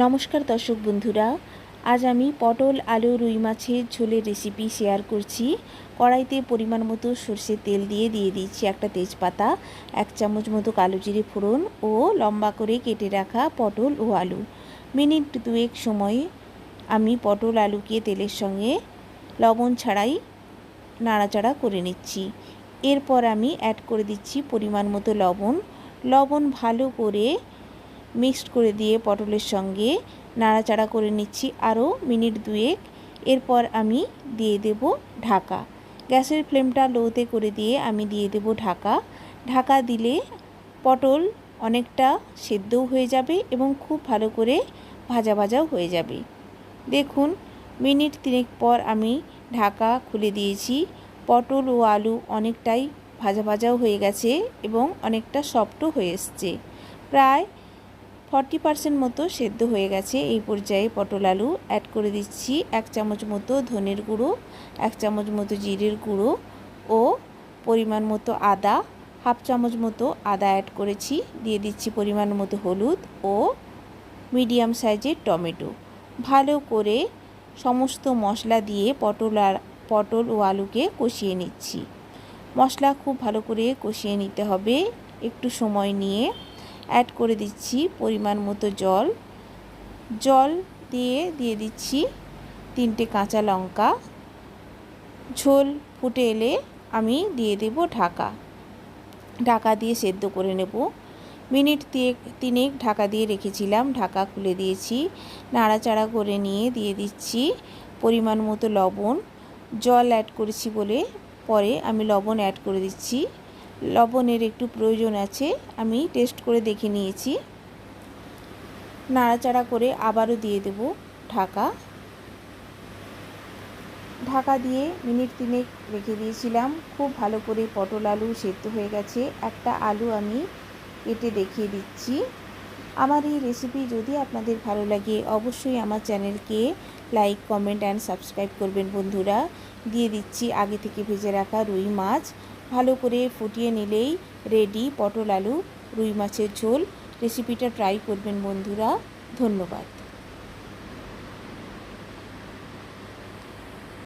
নমস্কার দর্শক বন্ধুরা, আজ আমি পটল, আলু, রুই মাছের ঝোলের রেসিপি শেয়ার করছি। কড়াইতে পরিমাণ মতো সর্ষের তেল দিয়ে দিয়ে দিচ্ছি একটা তেজপাতা, এক চামচ মতো কালো জিরে ফোড়ন ও লম্বা করে কেটে রাখা পটল ও আলু। মিনিট দুয়েক সময় আমি পটল, আলুকে তেলের সঙ্গে লবণ ছাড়াই নাড়াচাড়া করে নিচ্ছি। এরপর আমি অ্যাড করে দিচ্ছি পরিমাণ মতো লবণ। লবণ ভালো করে মিক্সড করে দিয়ে পটলের সঙ্গে নাড়াচাড়া করে নিচ্ছি আরও মিনিট দুয়েক। এরপর আমি দিয়ে দেব ঢাকা। গ্যাসের ফ্লেমটা লোতে করে দিয়ে আমি দিয়ে দেব ঢাকা। ঢাকা দিলে পটল অনেকটা সেদ্ধও হয়ে যাবে এবং খুব ভালো করে ভাজা ভাজাও হয়ে যাবে। দেখুন, মিনিট তিনেক পর আমি ঢাকা খুলে দিয়েছি। পটল ও আলু অনেকটাই ভাজা ভাজাও হয়ে গেছে এবং অনেকটা সফটও হয়ে এসছে। প্রায় ফর্টি পার্সেন্ট মতো সেদ্ধ হয়ে গেছে। এই পর্যায়ে পটল আলু অ্যাড করে দিচ্ছি। এক চামচ মতো ধনের গুঁড়ো, এক চামচ মতো জিরের গুঁড়ো ও পরিমাণ মতো আদা, হাফ চামচ মতো আদা অ্যাড করেছি। দিয়ে দিচ্ছি পরিমাণ মতো হলুদ ও মিডিয়াম সাইজের টমেটো। ভালো করে সমস্ত মশলা দিয়ে পটল আর পটল ও আলুকে কষিয়ে নিচ্ছি। মশলা খুব ভালো করে কষিয়ে নিতে হবে। একটু সময় নিয়ে অ্যাড করে দিচ্ছি পরিমাণ মতো জল। জল দিয়ে দিয়ে দিচ্ছি তিনটে কাঁচা লঙ্কা। ঝোল ফুটে এলে আমি দিয়ে দেব ঢাকা। ঢাকা দিয়ে সেদ্ধ করে নেব। মিনিট দিয়ে তিনেক ঢাকা দিয়ে রেখেছিলাম। ঢাকা খুলে দিয়েছি। নাড়াচাড়া করে নিয়ে দিয়ে দিচ্ছি পরিমাণ মতো লবণ। জল অ্যাড করেছি বলে পরে আমি লবণ অ্যাড করে দিচ্ছি। লবণের একটু প্রয়োজন আছে, আমি টেস্ট করে দেখে নিয়েছি। নাড়াচাড়া করে আবারও দিয়ে দেব ঢাকা। ঢাকা দিয়ে মিনিট তিনেক রেখে দিয়েছিলাম, খুব ভালো করে পটল আলু সেদ্ধ হয়ে গেছে, একটা আলু আমি কেটে দেখিয়ে দিচ্ছি। আমার এই রেসিপি যদি আপনাদের ভালো লাগে, অবশ্যই আমার চ্যানেলকে লাইক কমেন্ট অ্যান্ড সাবস্ক্রাইব করবেন বন্ধুরা। দিয়ে দিচ্ছি আগে থেকে ভেজে রাখা রুই মাছ। ভালো করে ফুটিয়ে নিলেই রেডি পটল আলু, রুই মাছের ঝোল। রেসিপিটা ট্রাই করবেন বন্ধুরা। ধন্যবাদ।